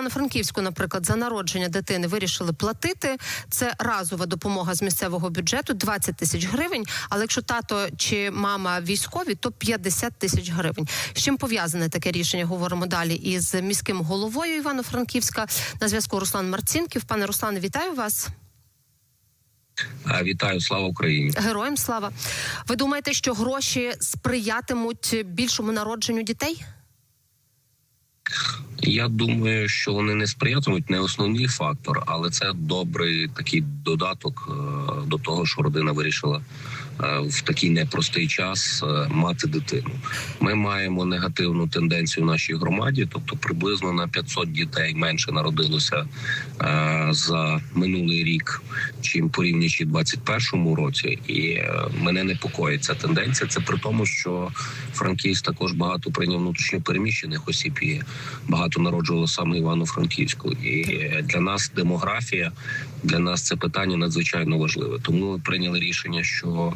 Івано-Франківську, наприклад, за народження дитини вирішили платити. Це разова допомога з місцевого бюджету 20 тисяч гривень. Але якщо тато чи мама військові, то 50 тисяч гривень. З чим пов'язане таке рішення? Говоримо далі із міським головою Івано-Франківська. На зв'язку Руслан Марцінків. Пане Руслане, вітаю вас. Вітаю, слава Україні. Героям слава. Ви думаєте, що гроші сприятимуть більшому народженню дітей? Я думаю, що вони не сприятимуть не основний фактор, але це добрий такий додаток е, до того, що родина вирішила в такий непростий час е, мати дитину. Ми маємо негативну тенденцію в нашій громаді, тобто приблизно на 500 дітей менше народилося за минулий рік, чим порівнюючи 2021 році, і мене непокоїть ця тенденція. Це при тому, що Франківськ також багато прийняв внутрішньо переміщених осіб і багато народжувало саме Івано-Франківську. І для нас демографія для нас це питання надзвичайно важливе. Тому ми прийняли рішення, що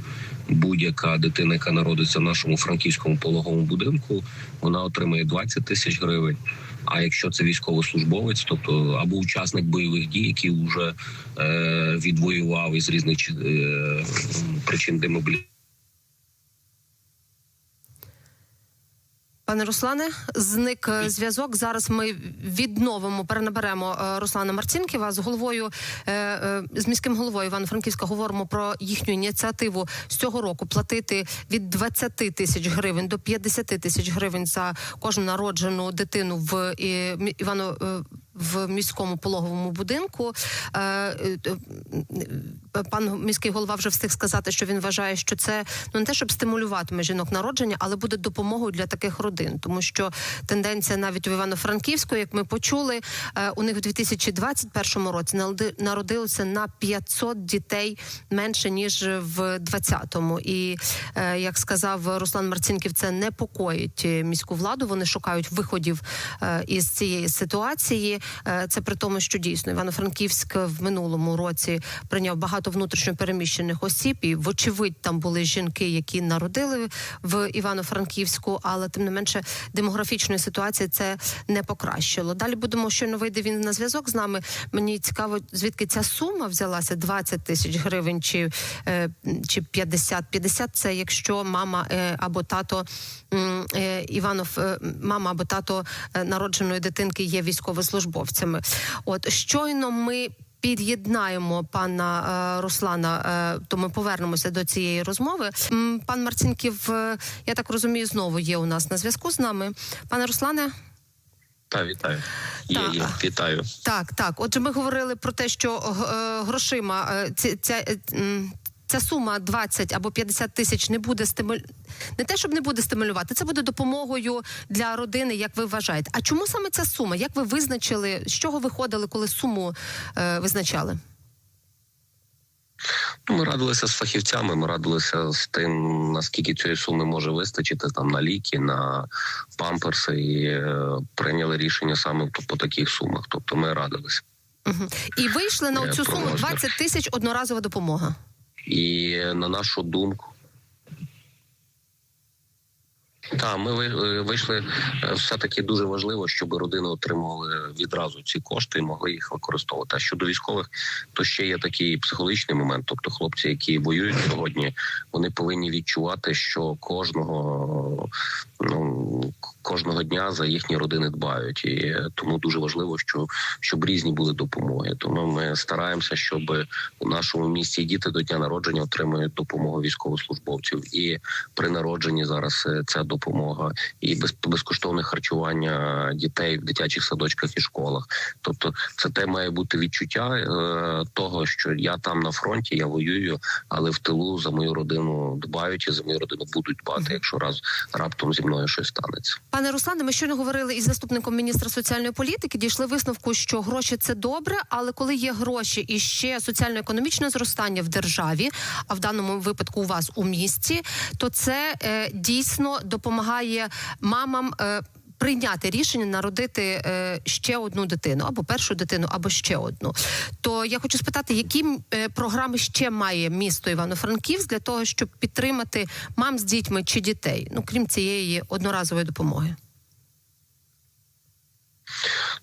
будь-яка дитина, яка народиться в нашому франківському пологовому будинку, вона отримає 20 тисяч гривень. А якщо це військовослужбовець, тобто або учасник бойових дій, який вже е, відвоював із різних е, причин демобілізації, Пане Руслане, зник е, зв'язок. Зараз ми відновимо, перенаберемо е, Руслана Марцінківа з головою е, з міським головою Івано-Франківська. Говоримо про їхню ініціативу з цього року платити від 20 тисяч гривень до 50 тисяч гривень за кожну народжену дитину в Івано в міському пологовому будинку. Е, е, пан міський голова вже встиг сказати, що він вважає, що це ну не те, щоб стимулюватиме жінок народження, але буде допомогою для таких родин, тому що тенденція навіть у Івано-Франківську, як ми почули, е, у них в 2021 році народилося на 500 дітей менше ніж в 2020-му. І як сказав Руслан Марцінків, це непокоїть міську владу. Вони шукають виходів із цієї ситуації. Е, це при тому, що дійсно Івано-Франківськ в минулому році прийняв багато внутрішньо переміщених осіб, і вочевидь там були жінки, які народили в Івано-Франківську, але тим не менше демографічної ситуації це не покращило. Далі будемо щойно вийде він на зв'язок з нами. Мені цікаво, звідки ця сума взялася 20 тисяч гривень чи е, чи 50. 50 – це якщо мама е, або тато Іванов, мама або тато народженої дитинки є військовослужбовцем службовцями. От щойно ми. Під'єднаємо пана е, Руслана, е, то ми повернемося до цієї розмови. Пан Марцінків, е, я так розумію, знову є у нас на зв'язку з нами. Пане Руслане. Так, вітаю. Є, є, вітаю. Так, так. Отже, ми говорили про те, що грошима ця, ця ця сума 20 або 50 тисяч не буде стимуль... не те, щоб не буде стимулювати, це буде допомогою для родини, як ви вважаєте. А чому саме ця сума? Як ви визначили, з чого виходили, коли суму е, визначали? Ну, ми радилися з фахівцями. Ми радилися з тим, наскільки цієї суми може вистачити там на ліки, на памперси, і е, прийняли рішення саме по таких сумах. Тобто, ми радилися. Угу. І вийшли на цю суму 20 тисяч одноразова допомога. І на нашу думку, так, ми е, вийшли е, все таки дуже важливо, щоб родини отримували відразу ці кошти і могли їх використовувати. А щодо військових, то ще є такий психологічний момент. Тобто, хлопці, які воюють сьогодні, вони повинні відчувати, що кожного ну кожного дня за їхні родини дбають, і тому дуже важливо, що щоб різні були допомоги. Тому ми стараємося, щоб у нашому місті діти до дня народження отримують допомогу військовослужбовців, і при народженні зараз е, ця допомога і без, безкоштовне харчування дітей в дитячих садочках і школах. Тобто, це те має бути відчуття е, того, що я там на фронті, я воюю, але в тилу за мою родину дбають і за мою родину будуть дбати, якщо раз раптом зі мною щось станеться. Пане Руслане, ми щойно говорили із заступником міністра соціальної політики. Дійшли висновку, що гроші це добре, але коли є гроші і ще соціально-економічне зростання в державі, а в даному випадку у вас у місті, то це е, дійсно допомагає мамам. Е, Прийняти рішення народити е, ще одну дитину або першу дитину, або ще одну. То я хочу спитати, які е, програми ще має місто Івано-Франківськ для того, щоб підтримати мам з дітьми чи дітей, ну крім цієї одноразової допомоги.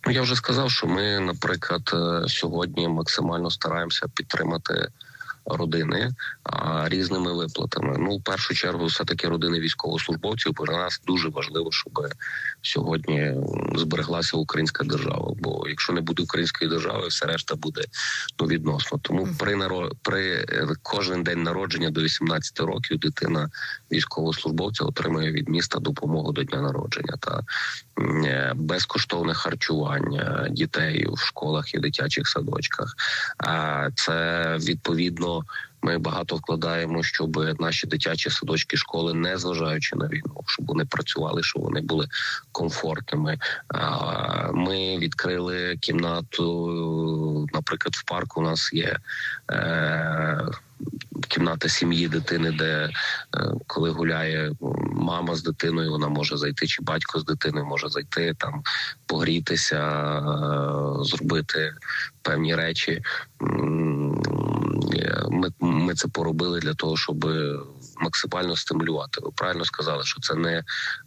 Ну я вже сказав, що ми, наприклад, е, сьогодні максимально стараємося підтримати родини а, різними виплатами. Ну, в першу чергу, все таки родини військовослужбовців. Бо для нас дуже важливо, щоб сьогодні збереглася українська держава. Бо якщо не буде української держави, все решта буде ну відносно. Тому при наро... при е, кожен день народження до 18 років дитина військовослужбовця отримує від міста допомогу до дня народження та е, безкоштовне харчування дітей в школах і дитячих садочках. А це відповідно. Ми багато вкладаємо, щоб наші дитячі садочки школи, не зважаючи на війну, щоб вони працювали, щоб вони були комфортними. Ми відкрили кімнату. Наприклад, в парку у нас є е, кімната сім'ї дитини, де е, коли гуляє мама з дитиною, вона може зайти, чи батько з дитиною може зайти там, погрітися, е, зробити певні речі. Ми це поробили для того, щоб максимально стимулювати. Ви правильно сказали, що це не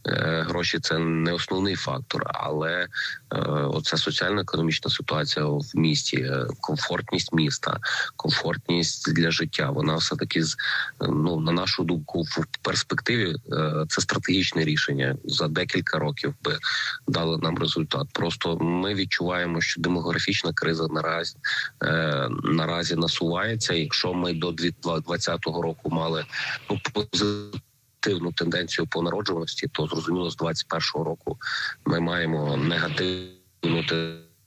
е, гроші, це не основний фактор, але е, оця соціально-економічна ситуація в місті, е, комфортність міста, комфортність для життя. Вона все таки з ну на нашу думку, в перспективі це стратегічне рішення за декілька років би дало нам результат. Просто ми відчуваємо, що демографічна криза наразі наразі насувається. Якщо ми до 2020 року мали ну позитивну тенденцію по народжуваності, то зрозуміло, з 2021 року ми маємо негативну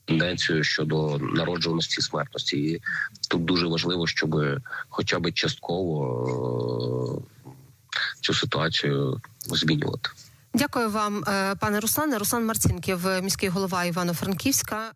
тенденцію щодо народжуваності і смертності. І тут дуже важливо, щоб хоча б частково е, цю ситуацію змінювати. Дякую вам, е, пане Руслане. Руслан Марцінків, міський голова Івано-Франківська.